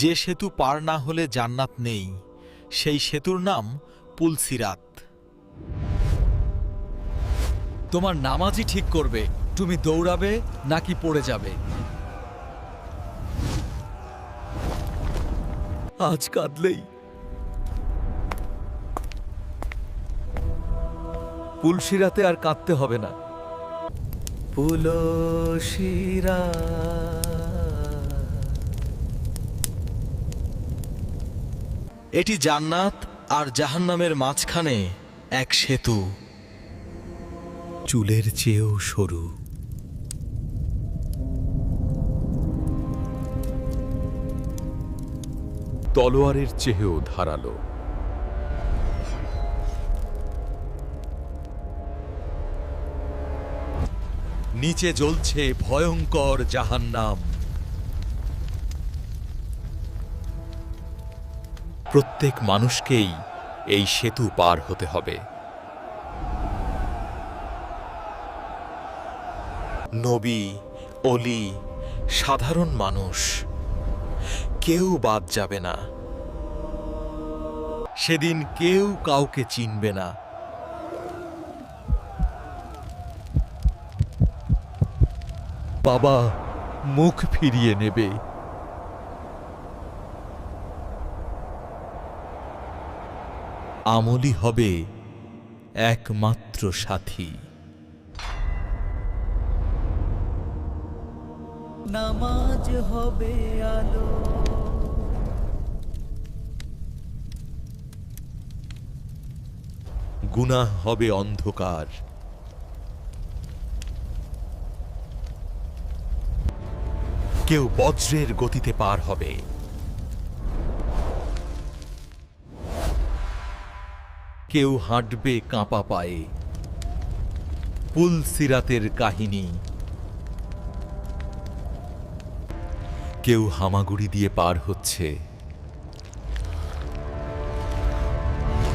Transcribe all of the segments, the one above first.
যে সেতু পার না হলে জান্নাত নেই, সেই সেতুর নাম পুলসিরাত। তোমার নামাজই ঠিক করবে, তুমি দৌড়াবে নাকি পড়ে যাবে। আজ কাঁদলেই। পুলসিরাতে আর কাঁদতে হবে না। পুলসিরা এটি জান্নাত আর জাহান্নামের মাঝখানে এক সেতু। চুলের চেয়েও সরু। তলোয়ারের চেয়েও ধারালো। নিচে জ্বলছে ভয়ঙ্কর জাহান্নাম। প্রত্যেক মানুষকেই এই সেতু পার হতে হবে। নবী, অলি, সাধারণ মানুষ, কেউ বাদ যাবে না। সেদিন কেউ কাউকে চিনবে না। বাবা, মুখ ফিরিয়ে নেবে। আমলি হবে একমাত্র সাথী। নামাজ হবে আলো। গুনাহ হবে অন্ধকার। কেউ বজ্রের গতিতে পার হবে। কেউ হাঁটবে কাঁপা পায়ে। পুল সিরাতের কাহিনী। কেউ হামাগুড়ি দিয়ে পার হচ্ছে।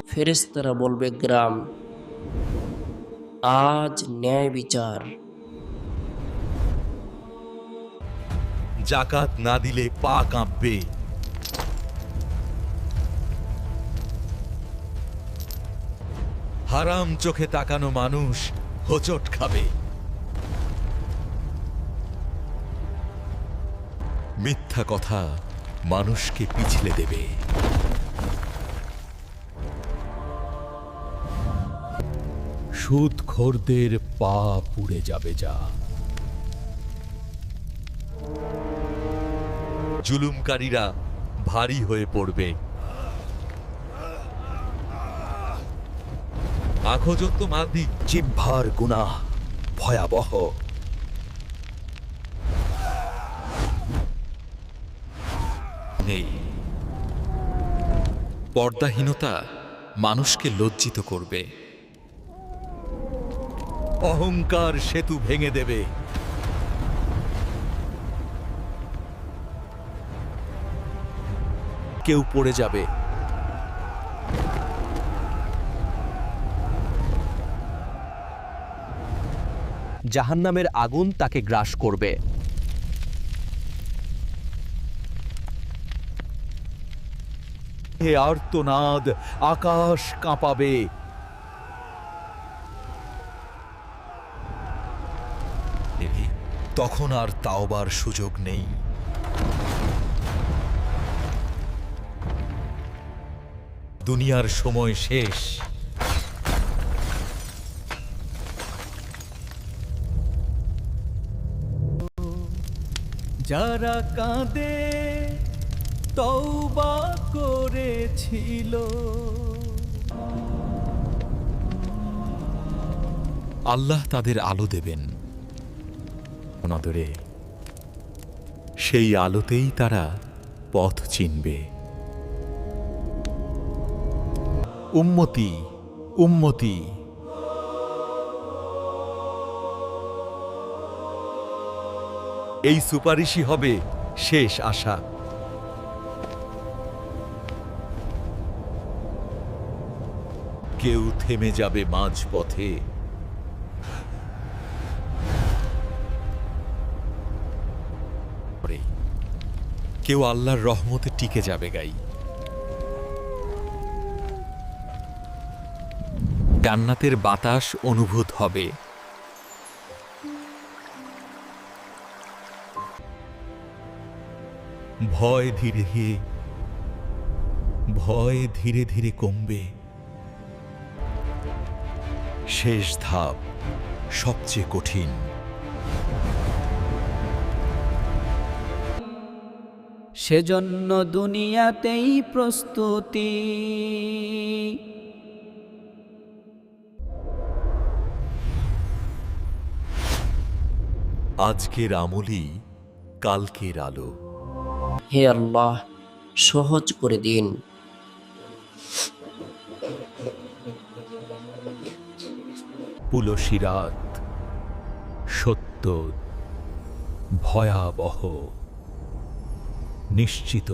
ফেরেস্তারা বলবে গ্রাম আজ ন্যায় বিচার। জাকাত না দিলে পা কাঁপবে। হারাম চোখে তাকানো মানুষ হোচট খাবে। মিথ্যা কথা মানুষকে পিছলে দেবে। সুদখোরদের পা পুড়ে যাবে যা। জুলুমকারীরা ভারী হয়ে পড়বে। মাদি জিহ্বার গুণা ভয়াবহ। নেই। পর্দাহীনতা মানুষকে লজ্জিত করবে। অহংকার সেতু ভেঙে দেবে। কেউ পড়ে যাবে। জাহান্নামের আগুন তাকে গ্রাস করবে। হে আর্তনাদ আকাশ কাঁপাবে। তখন আর তাওবার সুযোগ নেই। দুনিয়ার সময় শেষ। যারা কাঁদে, তওবা করেছিল। আল্লাহ তাদের আলো দেবেন। অনাদরে, সেই আলোতেই তারা পথ চিনবে। উম্মতি উম্মতি এই সুপারিশই হবে শেষ আশা। কেউ থেমে যাবে মাঝ পথে কেউ আল্লাহর রহমতে টিকে যাবে, গাই। জান্নাতের বাতাস অনুভূত হবে। ভয় ধীরে ধীরে ভয় ধীরে ধীরে কমবে। শেষ ধাপ সবচেয়ে কঠিন। সেজন্য দুনিয়াতেই প্রস্তুতি। আজকের আমলই কালকের আলো। হে আল্লাহ সহজ করে দিন। পুলসিরাত সত্য ভয়াবহ নিশ্চিত।